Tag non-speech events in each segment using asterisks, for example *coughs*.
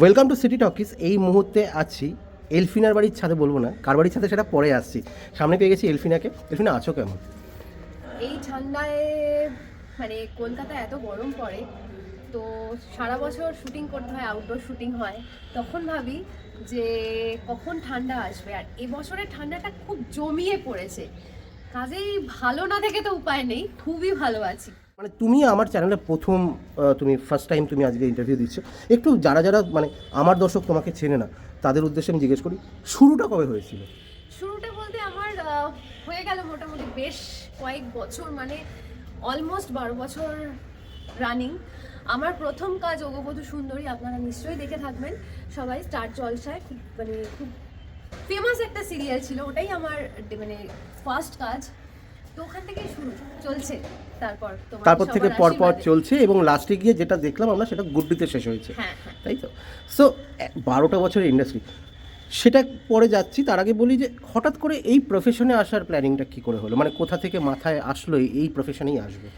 Welcome to city talkies এই মুহূর্তে আছি এলফিনার বাড়ির ছাদে, বলব না, কার বাড়ির ছাদে সেটা পরে আসছি। সামনে পেয়ে গেছি এলফিনাকে। এলফিনা, আছো কেমন? এই ঠান্ডায় মানে কলকাতায় এত গরম পড়ে, তো সারা বছর শুটিং করতে হয় আউটডোর শুটিং হয়। তখন ভাবি যে কখন ঠান্ডা আসবে। আর এবছরের ঠান্ডাটা খুব জমিয়ে পড়েছে। কাজেই ভালো না থেকে তো উপায় নেই, খুবই ভালো আছি। মানে তুমি আমার চ্যানেলে প্রথম তুমি ফার্স্ট টাইম তুমি আজকে ইন্টারভিউ দিচ্ছ। একটু যারা যারা মানে আমার দর্শক তোমাকে চেনে না, তাদের উদ্দেশ্যে আমি জিজ্ঞেস করি, শুরুটা কবে হয়েছিল? শুরুটা বলতে আমার হয়ে গেল মোটামুটি বেশ কয়েক বছর মানে অলমোস্ট বারো বছর রানিং আমার প্রথম কাজ অগবধূ সুন্দরী, আপনারা নিশ্চয়ই দেখে থাকবেন। সবাই স্টার জলসায়, খুব মানে খুব ফেমাস একটা সিরিয়াল ছিল, ওটাই আমার মানে ফার্স্ট কাজ। তো ওখান শুরু চলছে। তারপর তারপর থেকে পরপর চলছে এবং লাস্টে গিয়ে যেটা দেখলাম আমরা সেটা গুড্ডিতে শেষ হয়েছে। হ্যাঁ হ্যাঁ। তাই তো? সো বারোটা বছরের ইন্ডাস্ট্রি সেটা পরে যাচ্ছি তার আগে বলি যে হঠাৎ করে এই প্রফেশনে আসার প্ল্যানিংটা কী করে হলো? মানে কোথা থেকে মাথায় আসলো এই প্রফেশনেই আসবে?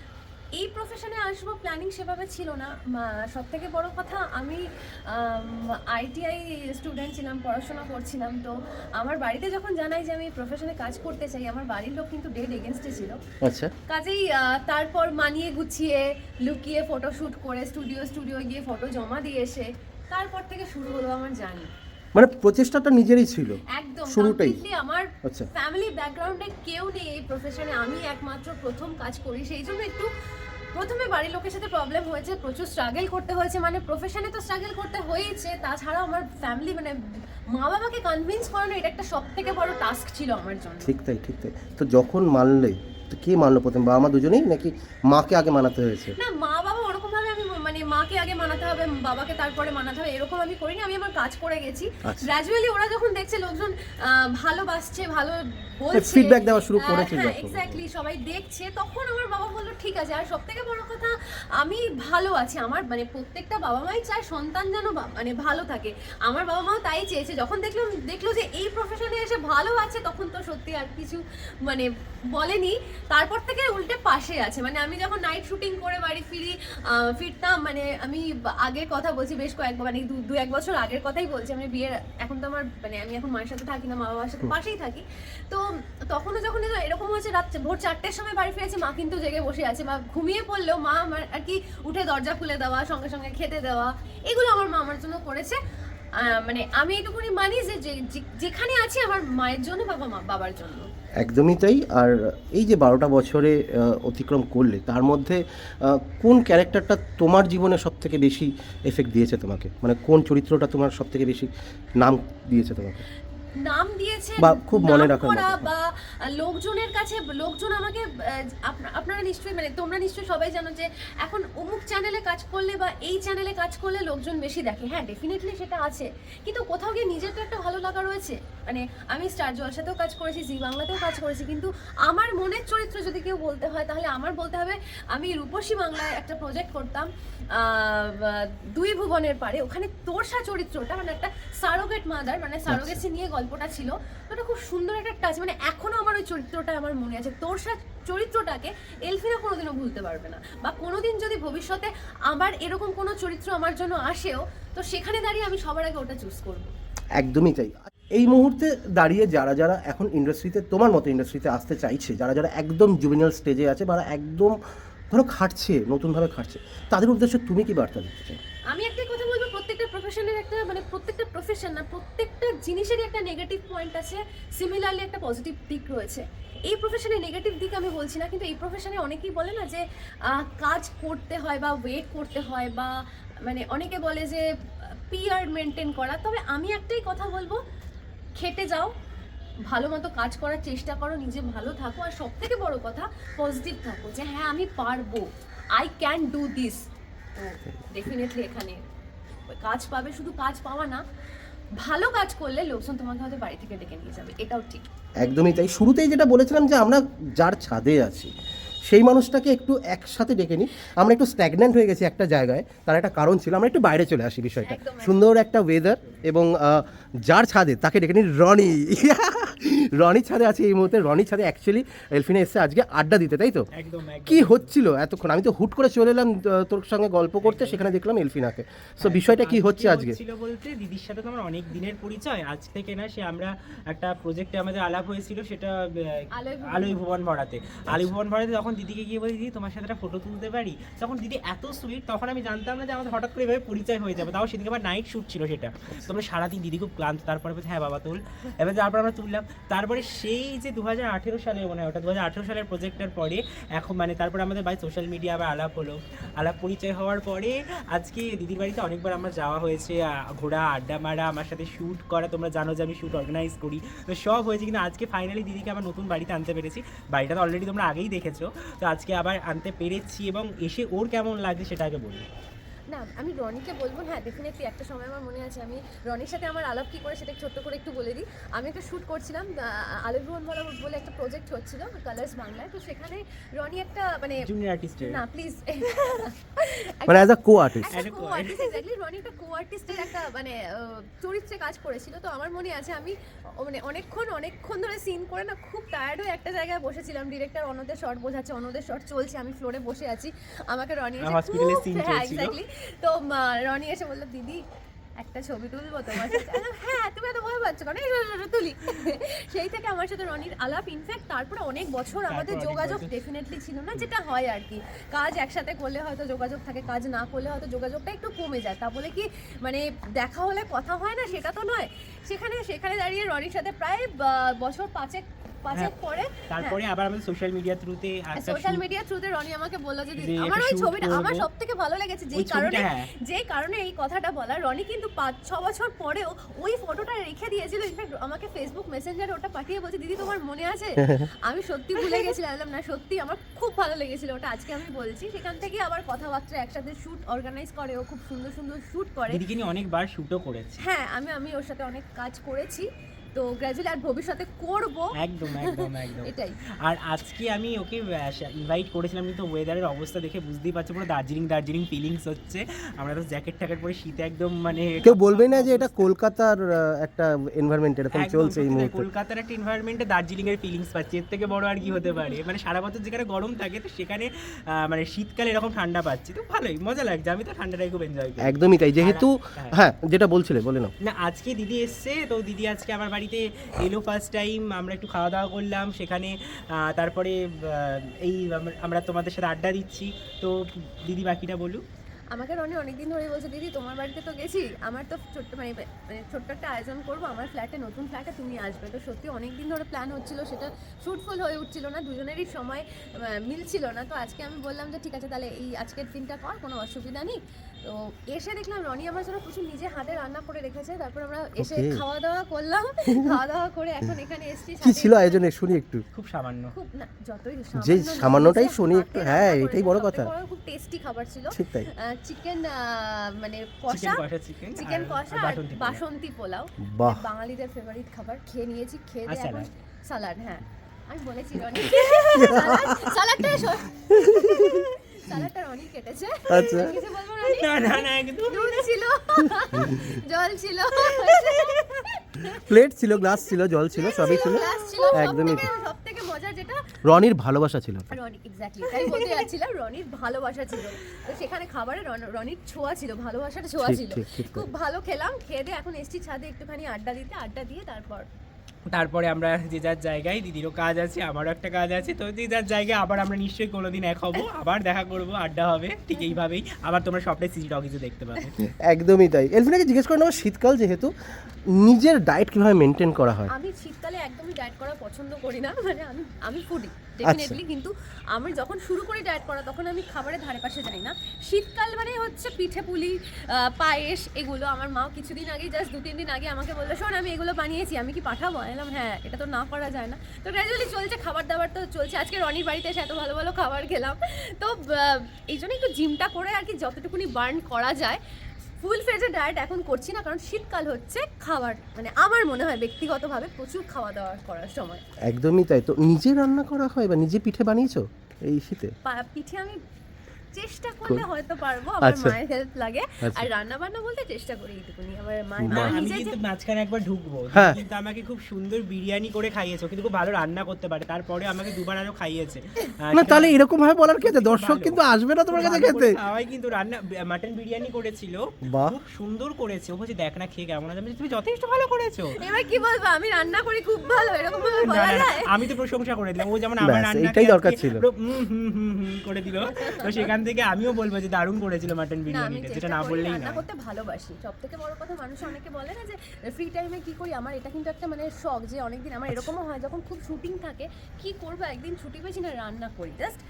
এই প্রফেশনে আসব প্ল্যানিং সেভাবে ছিল না। সব থেকে বড় কথা আমি আইটিআই স্টুডেন্ট ছিলাম পড়াশোনা করছিলাম তো আমার বাড়িতে যখন জানাই যে আমি প্রফেশনে কাজ করতে চাই আমার বাড়ির লোক কিন্তু ডেড এগেনস্টে ছিল। আচ্ছা। কাজেই তারপর মানিয়ে গুছিয়ে লুকিয়ে ফটো শ্যুট করে স্টুডিও স্টুডিও গিয়ে ফটো জমা দিয়ে এসে তারপর থেকে শুরু হলো আমার জার্নি মানে প্রচেষ্টাটা নিজেরই ছিল একদম শুরুটাই? আমার আচ্ছা। ফ্যামিলি ব্যাকগ্রাউন্ডে কেউ নেই এই প্রফেশনে আমি একমাত্র প্রথম কাজ করি সেই জন্য একটু প্রথমে বাড়ির লোকের সাথে প্রবলেম হয়েছে প্রচুর স্ট্রাগল করতে হয়েছে মানে প্রফেশনে তো স্ট্রাগল করতে হয়েছে তাছাড়া আমার ফ্যামিলি মানে মা বাবাকে কনভিন্স করানো এটা একটা সব থেকে বড় টাস্ক ছিল আমার জন্য ঠিক তাই ঠিক তাই তো যখন মানলে তো কে মানলো প্রথম বাবা মা দুজনেই নাকি মাকে আগে মানাতে হয়েছে না মা বাবা মানে মাকে আগে মানাতে হবে বাবাকে তারপরে মানাতে হবে এরকম আমি করিনি আমি আমার কাজ করে গেছি আচ্ছা। গ্র্যাজুয়ালি ওরা যখন দেখছে লোকজন ভালোবাসছে ভালো বলছে feedback দেওয়া শুরু করেছে। এক্স্যাক্টলি সবাই দেখছে তখন আমার বাবা বলল ঠিক আছে আর সব থেকে বড় কথা আমি ভালো আছি আমার মানে প্রত্যেকটা বাবা মাই চায় সন্তান যেন মানে ভালো থাকে আমার বাবা মাও তাই চেয়েছে যখন দেখলাম দেখল যে এই প্রফেশনে এসে ভালো আছে তখন তো সত্যি আর কিছু মানে বলেনি তারপর থেকে উল্টে পাশে আছে মানে আমি যখন নাইট শুটিং করে বাড়ি ফিরি ফিরতাম মানে আমি আগের কথা বলছি বেশ কয়েক মানে দু দু এক বছর আগের কথাই বলছি। আমি বিয়ের এখন তো আমার মানে আমি এখন মায়ের সাথে থাকি না মা বাবার সাথে পাশেই থাকি। তো তখনও যখন এরকম হচ্ছে রাত ভোর চারটের সময় বাড়ি ফিরেছি মা কিন্তু জেগে বসে আছে। বা ঘুমিয়ে পড়লেও মা আমার আর কি উঠে দরজা খুলে দেওয়া সঙ্গে সঙ্গে খেতে দেওয়া এগুলো আমার মা আমার জন্য করেছে। মানে আমি এটুকুনি মানি যে যে- যে- যেখানে আছি আমার মায়ের জন্য বাবা মা বাবার জন্য। একদমই তাই। আর এই যে বারোটা বছরে অতিক্রম করলে, তার মধ্যে কোন ক্যারেক্টারটা তোমার জীবনে সব থেকে বেশি এফেক্ট দিয়েছে তোমাকে? মানে কোন চরিত্রটা তোমার সব থেকে বেশি নাম দিয়েছে তোমাকে? নাম দিয়েছে বা খুব মনে রাখার বা লোকজনের কাছে লোকজন আমাকে আপনারা নিশ্চয়ই মানে তোমরা নিশ্চয়ই সবাই জানো যে এখন অমুক চ্যানেলে কাজ করলে বা এই চ্যানেলে কাজ করলে লোকজন বেশি দেখে। হ্যাঁ ডেফিনেটলি সেটা আছে। কিন্তু কোথাও গিয়ে নিজের তো একটা ভালো লাগা রয়েছে। মানে আমি স্টার জলসাতেও কাজ করেছি জি বাংলাতেও কাজ করেছি কিন্তু আমার মনের চরিত্র যদি কেউ বলতে হয় তাহলে আমার বলতে হবে আমি রূপসী বাংলায় একটা প্রজেক্ট করতাম আহ, দুই ভুবনের পারে ওখানে তোরসা চরিত্রটা মানে একটা সারোগেট মাদার মানে সারোগেসি নিয়ে গল্পটা ছিল ওটা খুব সুন্দর একটা টাচ মানে এখনও আমার ওই চরিত্রটা আমার মনে আছে। তোরসা চরিত্রটাকে এলফিনা কোনোদিনও ভুলতে পারবে না। বা কোনোদিন যদি ভবিষ্যতে আবার এরকম কোনো চরিত্র আমার জন্য আসেও তো সেখানে দাঁড়িয়ে আমি সবার আগে ওটা চুজ করব। একদমই তাই। এই মুহূর্তে দাঁড়িয়ে যারা যারা এখন ইন্ডাস্ট্রিতে তোমার মতো ইন্ডাস্ট্রিতে আসতে চাইছে যারা যারা একদম জুবিনাল স্টেজে আছে বা একদম ধরো খাটছে নতুনভাবে খাটছে তাদের উদ্দেশ্যে তুমি কি বার্তা দিতে চাও? আমি একটাই কথা বলব প্রত্যেকটা প্রফেশনের একটা মানে প্রত্যেকটা প্রফেশন না, প্রত্যেকটা জিনিসেরই একটা নেগেটিভ পয়েন্ট আছে সিমিলারলি একটা পজিটিভ দিক রয়েছে। এই প্রফেশনে নেগেটিভ দিক আমি বলছি না, কিন্তু এই প্রফেশনে অনেকেই বলে না যে কাজ করতে হয় বা ওয়েট করতে হয় বা মানে অনেকে বলে যে পিয়ার মেনটেন করা। তবে আমি একটাই কথা বলব, খেটে যাও, ভালো মতো কাজ করার চেষ্টা করো, নিজে ভালো থাকো। আর সব থেকে বড় কথা পজিটিভ থাকো যে হ্যাঁ আমি পারব। I can do this definitely এখানে কাজ পাবে শুধু কাজ পাওয়া না ভালো কাজ করলে লোকজন তোমাকে হয়তো বাড়ি থেকে ডেকে নিয়ে যাবে এটাও ঠিক। একদমই তাই। শুরুতেই যেটা বলেছিলাম যে আমরা যার ছাদে আছি সেই মানুষটাকে একটু একসাথে ডেকে নিই। আমরা একটু স্ট্যাগন্যান্ট হয়ে গেছি একটা জায়গায় তার একটা কারণ ছিল আমরা একটু বাইরে চলে আসি বিষয়টা। সুন্দর একটা ওয়েদার এবং যার ছাদে তাকে ডেকে নিই রনি। *laughs* রনি ছাদে আছে এই মুহূর্তে। রনি ছাদে অ্যাকচুয়ালি এলফিনা এসে আজকে আড্ডা দিতে তাই তো? কি হচ্ছিল এতক্ষণ? আমি তো হুট করে চলে এলাম তোর সঙ্গে গল্প করতে সেখানে দেখলাম এলফিনাকে। সো বিষয়টা কি হচ্ছে আজকে? হচ্ছিল বলতে দিদির সাথে তো আমার অনেক দিনের পরিচয়। আজ থেকে না সে আমরা একটা প্রজেক্টে আমাদের আলাপ হয়েছিল সেটা আলোয় ভুবন। ভরাতে আলোয় ভুবন ভরাতে যখন দিদিকে গিয়ে বলি দিদি তোমার সাথে একটা ফটো তুলতে পারি? তখন দিদি এত সুইট তখন আমি জানতাম না যে আমাদের হঠাৎ করে এভাবে পরিচয় হয়ে যাবে। তাও সেদিকে আমার নাইট শ্যুট ছিল সেটা। তো আমরা সারাদিন দিদি খুব ক্লান্ত তারপরে বলছে, হ্যাঁ বাবা তুল। এবার তারপর আমরা তুললাম। তারপরে সেই যে দু হাজার আঠেরো সালে মনে হয়, ওটা দু হাজার আঠেরো সালের প্রজেক্টের পরে এখন মানে তারপরে আমাদের বাড়ি সোশ্যাল মিডিয়া আবার আলাপ হলো। আলাপ পরিচয় হওয়ার পরে আজকে দিদির বাড়িতে অনেকবার আমার যাওয়া হয়েছে ঘোরা, আড্ডা মারা, আমার সাথে শ্যুট করা, তোমরা জানো যে আমি শ্যুট অর্গানাইজ করি। তো সব হয়েছে কিন্তু আজকে ফাইনালি দিদিকে আমার নতুন বাড়িতে আনতে পেরেছি। বাড়িটা তো অলরেডি তোমরা আগেই দেখেছ। তো আজকে আবার আনতে পেরেছি এবং এসে ওর কেমন লাগছে সেটা আগে বলি না আমি রনিকে বলব হ্যাঁ ডেফিনেটলি একটা সময় আমার মনে আছে আমি রনির সাথে আমার আলাপ কি করে সেটা ছোট্ট করে একটু বলে দিই। আমি একটা শ্যুট করছিলাম আলোভবন বলা বলে একটা প্রজেক্ট হচ্ছিল কালার্স বাংলায় তো সেখানে রনি একটা মানে জুনিয়র না প্লিজ *laughs* মানে as a co artist co artist exactly Roni একটা কো আর্টিস্টের একটা মানে চরিত্রে কাজ করেছিল। তো আমার মনে আছে আমি ও- মানে অনেকক্ষণ অনেকক্ষণ ধরে সিন করে না খুব টায়ার্ড হয়ে একটা জায়গায় বসেছিলাম। ডিরেক্টর অন্যদের শট বোঝাচ্ছে অন্যদের শট চলছে আমি ফ্লোরে বসে আছি। আমাকে রনি হ্যাঁ চলছিল। তো রনি এসে বলল দিদি একটা ছবি তুলবো তোমার সাথে? হ্যাঁ তুমি এত ভয় পাচ্ছ কেন? তুলি। সেই থেকে আমার সাথে রনির আলাপ ইনফ্যাক্ট তারপরে অনেক বছর আমাদের যোগাযোগ ডেফিনেটলি ছিল না যেটা হয় আর কি। কাজ একসাথে করলে হয়তো যোগাযোগ থাকে কাজ না করলে হয়তো যোগাযোগটা একটু কমে যায়। তা বলে কি মানে দেখা হলে কথা হয় না সেটা তো নয়। সেখানে সেখানে দাঁড়িয়ে রনির সাথে প্রায় বছর পাঁচেক হ্যাঁ, পরে তারপরে আবার আমাদের সোশ্যাল মিডিয়া থ্রুতে সোশ্যাল মিডিয়া থ্রুতে রনি আমাকে বলল যে আমার ওই ছবিটা আমার সব থেকে ভালো লেগেছে যেই কারণে হ্যাঁ। যে কারণে এই কথাটা বলা রনি কিন্তু পাঁচ ছ বছর পরেও ওই ফটোটা রেখে দিয়েছিল। ইনফ্যাক্ট আমাকে ফেসবুক মেসেঞ্জারে ওটা পাঠিয়ে বলছে দিদি তোমার মনে আছে? *laughs* আমি সত্যি ভুলে গেছিলাম না সত্যি আমার খুব ভালো লেগেছিল ওটা আজকে আমি বলছি। সেখান থেকে আবার কথাবার্তা একসাথে শুট অর্গানাইজ করে ও খুব সুন্দর সুন্দর শুট করে। দিদিকে নিয়ে অনেকবার শুটও করেছে। হ্যাঁ আমি আমি ওর সাথে অনেক কাজ করেছি। তো গ্র্যাজুয়ালি আর ভবিষ্যতে করব। একদম একদম একদম। *laughs* এটাই। আর আজকে আমি ওকে ইনভাইট করেছিলাম কিন্তু ওয়েদারের অবস্থা দেখে বুঝতেই পারছ পুরো দার্জিলিং দার্জিলিং ফিলিংস হচ্ছে। আমরা তো জ্যাকেট ট্যাকেট পরে শীতে একদম মানে কেউ বলবে না যে এটা কলকাতার একটা এনভায়রনমেন্ট এরকম চলছে এই মুহূর্তে। কলকাতার একটা এনভায়রনমেন্টে দার্জিলিং এর ফিলিংস পাচ্ছি। এর থেকে বড় আর কি হতে পারে। মানে সারা বছর যেখানে গরম থাকে তো সেখানে আহ, মানে শীতকালে এরকম ঠান্ডা পাচ্ছি। তো ভালোই মজা লাগছে। আমি তো ঠান্ডাটাই খুব এনজয় করি। একদমই তাই। যেহেতু হ্যাঁ। হ্যাঁ যেটা বলছিলে বলে নাও। না আজকে দিদি এসছে তো দিদি আজকে আমার বাড়িতে এলো ফার্স্ট টাইম আমরা একটু খাওয়া দাওয়া করলাম, সেখানে তারপরে এই আমরা তোমাদের সাথে আড্ডা দিচ্ছি। তো দিদি, বাকিটা বলুক আমাকে রনি অনেকদিন ধরে বলছে, দিদি, তোমার বাড়িতে তো গেছি, আমার তো ছোট্ট মানে মানে ছোট্ট একটা আয়োজন করব, আমার ফ্ল্যাটে, নতুন ফ্ল্যাটে তুমি আসবে। তো সত্যি অনেক দিন ধরে প্ল্যান হচ্ছিল, সেটা ফ্রুটফুল হয়ে উঠছিল না, দুজনেরই সময় মিলছিল না। তো আজকে আমি বললাম যে, ঠিক আছে, তাহলে এই আজকের দিনটা কর, কোনো অসুবিধা নেই। তো এসে দেখলাম রনি আমার জন্য প্রচুর নিজে হাতে রান্না করে রেখেছে। তারপর আমরা এসে খাওয়া দাওয়া করলাম। *laughs* খাওয়া দাওয়া করে এখন এখানে এসেছি কি ছিল আয়োজনে? শুনি একটু। খুব সামান্য। খুব না যতই যে সামান্য সামান্যটাই শুনি একটু, হ্যাঁ, এটাই বড় কথা। খুব টেস্টি খাবার ছিল। ঠিক তাই। চিকেন মানে কষা। চিকেন চিকেন কষা আর বাসন্তী পোলাও। বাসন্তী পোলাও। বাহ। বাঙালিদের ফেভারিট খাবার। খেয়ে নিয়েছি খেয়ে দিয়ে এখন সালাড হ্যাঁ। আমি বলেছি রনি। *laughs* সালাডটা সালাডটা *laughs* রনি কেটেছে। আচ্ছা। কিছু বলব রনি না না না একদম নুন ছিল। জল ছিল। প্লেট ছিল গ্লাস ছিল জল ছিল সবই ছিল একদমই সবথেকে মজার যেটা রনির ভালোবাসা ছিল। রনি এক্স্যাক্টলি তাই বলতে যাচ্ছিলাম রনির ভালোবাসা ছিল। তো সেখানে খাবারে রনির ছোঁয়া ছিল ভালোবাসার ছোঁয়া ছিল। খুব ভালো খেলাম খেয়ে দিয়ে এখন এসছি ছাদে একটুখানি আড্ডা দিতে আড্ডা দিয়ে তারপর তারপরে আমরা যে যার জায়গায়, দিদিরও কাজ আছে, আমারও একটা কাজ আছে, তো যে যার জায়গায় আবার আমরা নিশ্চয়ই কোনোদিন এক হব, আবার দেখা করব, আড্ডা হবে, ঠিক এইভাবেই। আবার তোমরা সবটাই সিজি টকিজে দেখতে পাবে। একদমই তাই। এলফিনাকে জিজ্ঞেস করে নেব শীতকাল যেহেতু নিজের ডায়েট কীভাবে মেনটেন করা হয়? আমি শীতকালে একদমই ডায়েট করা পছন্দ করি না মানে আমি আমি ফুডি আচ্ছা। ডেফিনেটলি কিন্তু আমি যখন শুরু করি ডায়েট করা তখন আমি খাবারের ধারে পাশে যাই না। শীতকাল মানে হচ্ছে পিঠে পুলি পায়েস এগুলো। আমার মাও কিছুদিন আগে জাস্ট দু তিন দিন আগে আমাকে বলল শোন আমি এগুলো বানিয়েছি আমি কি পাঠাবো? বললাম হ্যাঁ এটা তো না করা যায় না। তো গ্র্যাজুয়ালি চলছে খাবার দাবার তো চলছে। আজকে রনির বাড়িতে এসে এত ভালো ভালো খাবার খেলাম। তো এই জন্য একটু জিমটা করে আর কি যতটুকুনি বার্ন করা যায় ফুল ফেজে ডায়েট এখন করছি না কারণ শীতকাল হচ্ছে খাবার মানে আমার মনে হয় ব্যক্তিগতভাবে প্রচুর খাওয়া দাওয়া করার সময়। একদমই তাই। তো নিজে রান্না করা হয় বা নিজে পিঠে বানিয়েছো এই শীতে? পিঠে আমি চেষ্টা করলে হয়তো পারব আমার আচ্ছা। মায়ের হেল্প লাগে। আচ্ছা। আর রান্না বান্না বলতে চেষ্টা করি এইটুকুনি। আমার মা আমি নিজে কিন্তু মাঝখানে একবার ঢুকবো। হ্যাঁ। কিন্তু আমাকে খুব সুন্দর বিরিয়ানি করে খাইয়েছে কিন্তু খুব ভালো রান্না করতে পারে। তারপরে আমাকে দুবার আরও খাইয়েছে। না তাহলে এরকম ভাবে বলার কি আছে? দর্শক কিন্তু আসবে না তোমার কাছে খেতে। খাওয়াই কিন্তু রান্না মাটন বিরিয়ানি করেছিল। খুব সুন্দর করেছে। ও বলছে দেখ না খেয়ে কেমন আছে? তুমি যথেষ্ট ভালো করেছ। এবার কি বলব আমি রান্না করি খুব ভালো এরকম ভাবে বলা যায়? আমি তো প্রশংসা করে দিলাম। ও যেমন আমার রান্না এইটাই দরকার ছিল। করে দিল। তো সেখান থেকে আমিও বলব যে দারুণ করেছিল মাটন বিরিয়ানিটা যেটা না বললেই রান্না না করতে ভালোবাসি। সব থেকে বড় কথা মানুষ অনেকে বলে না যে ফ্রি টাইমে কি করি? আমার এটা কিন্তু একটা মানে শখ যে অনেকদিন আমার এরকমও হয় যখন খুব শুটিং থাকে কি করব? একদিন ছুটি পেয়েছি না রান্না করি। জাস্ট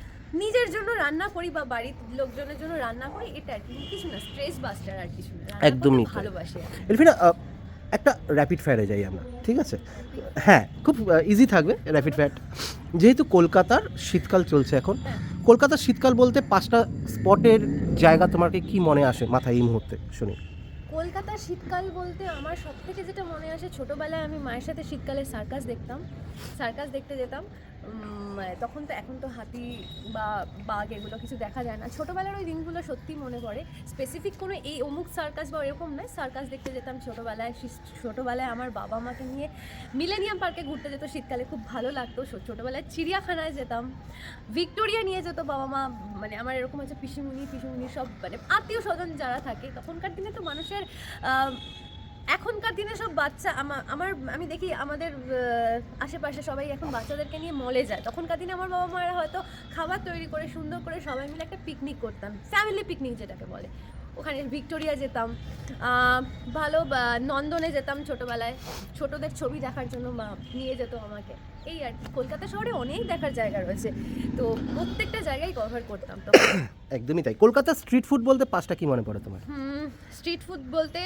নিজের জন্য রান্না করি বা বাড়ির লোকজনের জন্য রান্না করি এটা আর কিছু না স্ট্রেস বাস্টার আর কিছু না। একদমই ভালোবাসি এলফিনা একটা র্যাপিড ফায়ারে যাই আমরা, ঠিক আছে? হ্যাঁ খুব ইজি থাকবে র্যাপিড ফায়ার যেহেতু কলকাতার শীতকাল চলছে এখন। কলকাতার শীতকাল বলতে পাঁচটা স্পটের জায়গা তোমাকে কি মনে আসে মাথায় এই মুহূর্তে? শুনি। কলকাতার শীতকাল বলতে আমার সব থেকে যেটা মনে আসে, ছোটোবেলায় আমি মায়ের সাথে শীতকালে সার্কাস দেখতাম সার্কাস দেখতে যেতাম। তখন তো এখন তো হাতি বা বাঘ এগুলো কিছু দেখা যায় না। ছোটোবেলার ওই দিনগুলো সত্যি মনে পড়ে। স্পেসিফিক কোনো এই অমুক সার্কাস বা এরকম নয় সার্কাস দেখতে যেতাম ছোটোবেলায় ছোটোবেলায় আমার বাবা মাকে নিয়ে মিলেনিয়াম পার্কে ঘুরতে যেত, শীতকালে খুব ভালো লাগতো। ছোটোবেলায় চিড়িয়াখানায় যেতাম ভিক্টোরিয়া নিয়ে যেত বাবা মা মানে আমার এরকম হচ্ছে পিসিমুনি পিসিমুনি সব মানে আত্মীয় স্বজন যারা থাকে, তখনকার দিনে তো মানুষের এখনকার দিনে সব বাচ্চা, আমা- আমার, আমি দেখি আমাদের আশেপাশে সবাই এখন বাচ্চাদেরকে নিয়ে মলে যায়। তখনকার দিনে আমার বাবা মায়েরা হয়তো খাবার তৈরি করে, সুন্দর করে সবাই মিলে একটা পিকনিক করতাম। ফ্যামিলি পিকনিক যেটাকে বলে। ওখানে ভিক্টোরিয়া যেতাম। ভালো নন্দনে যেতাম ছোটোবেলায়। ছোটোদের ছবি দেখার জন্য মা নিয়ে যেত আমাকে। এই আর কি। কলকাতা শহরে অনেক দেখার জায়গা রয়েছে। তো প্রত্যেকটা জায়গায় কভার করতাম তো *coughs* একদমই তাই। কলকাতার স্ট্রিট ফুড বলতে পাঁচটা কি মনে পড়ে তোমার? স্ট্রিট ফুড বলতে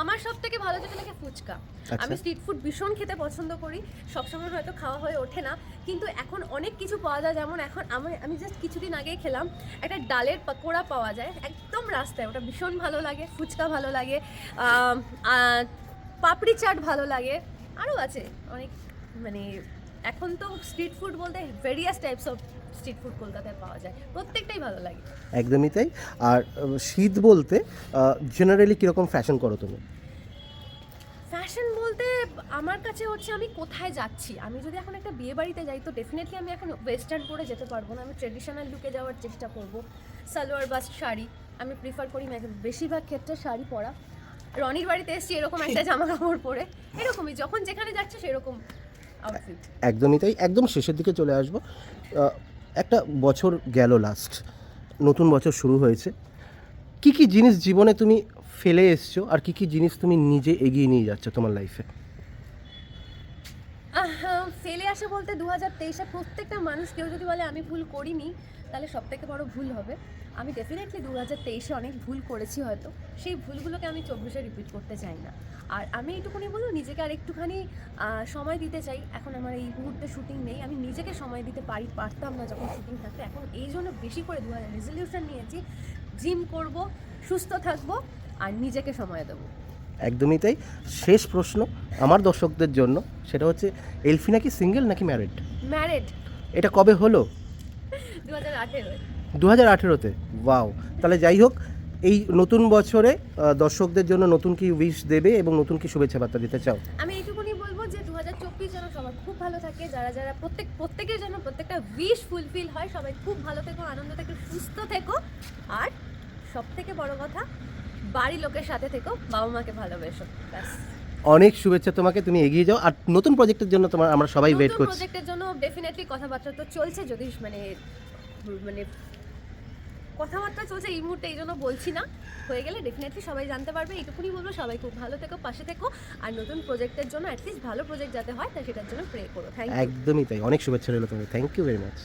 আমার সব থেকে ভালো যেটা লাগে ফুচকা। আচ্ছা। আমি স্ট্রিট ফুড ভীষণ খেতে পছন্দ করি। সবসময় হয়তো খাওয়া হয়ে ওঠে না। কিন্তু এখন অনেক কিছু পাওয়া যায়। যেমন এখন আমি আমি জাস্ট কিছুদিন আগেই খেলাম একটা ডালের পকোড়া পাওয়া যায়। একদম রাস্তায়। ওটা ভীষণ ভালো লাগে। ফুচকা ভালো লাগে। পাপড়ি চাট ভালো লাগে। আরও আছে। অনেক মানে এখন তো স্ট্রিট ফুড বলতে various types of street food কলকাতায় পাওয়া যায়। প্রত্যেকটাই ভালো লাগে। একদমই তাই। আর শীত বলতে জেনারেলি কীরকম ফ্যাশন করো তুমি? ফ্যাশন বলতে আমার কাছে হচ্ছে আমি কোথায় যাচ্ছি? আমি যদি এখন একটা বিয়ে বাড়িতে যাই তো ডেফিনেটলি আমি এখন ওয়েস্টার্ন পরে যেতে পারব না। আমি ট্রেডিশনাল লুকে যাওয়ার চেষ্টা করব। সালোয়ার বা শাড়ি আমি প্রিফার করি বেশিরভাগ ক্ষেত্রে শাড়ি পরা। রনির বাড়িতে এসেছি এরকম একটা *laughs* জামা কাপড় পরে। এরকমই যখন যেখানে যাচ্ছে সেরকম। একদমই তাই। একদম শেষের দিকে চলে আসব। একটা বছর গেল লাস্ট নতুন বছর শুরু হয়েছে। কি কি জিনিস জীবনে তুমি ফেলে এসছো আর কি কি জিনিস তুমি নিজে এগিয়ে নিয়ে যাচ্ছ তোমার লাইফে ফেলে আসে বলতে দু হাজার তেইশে প্রত্যেকটা মানুষ কেউ যদি বলে আমি ভুল করিনি তাহলে সব থেকে বড় ভুল হবে। আমি ডেফিনেটলি দু হাজার তেইশে অনেক ভুল করেছি হয়তো। সেই ভুলগুলোকে আমি চব্বিশে রিপিট করতে চাই না। আর আমি এইটুকুনি বলব নিজেকে আর একটুখানি সময় দিতে চাই। এখন আমার এই মুহূর্তে শুটিং নেই। আমি নিজেকে সময় দিতে পারি পারতাম না যখন শুটিং থাকতো। এখন এই জন্য বেশি করে দু হাজার রেজলিউশন নিয়েছি। জিম করব সুস্থ থাকব আর নিজেকে সময় দেবো। একদমই তাই। শেষ প্রশ্ন আমার দর্শকদের জন্য। সেটা হচ্ছে এলফিনা কি সিঙ্গেল নাকি ম্যারিড ম্যারেড এটা কবে হলো? দু হাজার আঠেরোয় দু হাজার আঠেরোতে। ওয়াও। তাহলে যাই হোক এই নতুন বছরে দর্শকদের জন্য নতুন কি উইশ দেবে এবং নতুন কি শুভেচ্ছা বার্তা দিতে চাও? আমি এইটুকুনি বলব যে দু হাজার চব্বিশ যেন সবার খুব ভালো থাকে যারা যারা প্রত্যেক প্রত্যেকের যেন প্রত্যেকটা উইশ ফুলফিল হয় সবাই খুব ভালো থেকো আনন্দ থেকো সুস্থ থেকো। আর সব থেকে বড় কথা বাড়ির লোকের সাথে থেকো বাবা মাকে ভালোবেসো ব্যাস। অনেক শুভেচ্ছা তোমাকে তুমি এগিয়ে যাও। আর নতুন প্রজেক্টের জন্য তোমার আমরা সবাই ওয়েট করছি। প্রজেক্টের জন্য ডেফিনেটলি কথাবার্তা তো চলছে যদি মানে মানে কথাবার্তা চলছে এই মুহূর্তে, এই জন্য বলছি না। হয়ে গেলে ডেফিনেটলি সবাই জানতে পারবে, এইটুকুনি বলব, সবাই খুব ভালো থেকো, পাশে থেকো। আর নতুন প্রজেক্টের জন্য অ্যাটলিস্ট ভালো প্রজেক্ট যাতে হয় তা সেটার জন্য প্রে করো। থ্যাংক একদমই তাই। অনেক শুভেচ্ছা রইল তোমাকে থ্যাংক ইউ ভেরি মাচ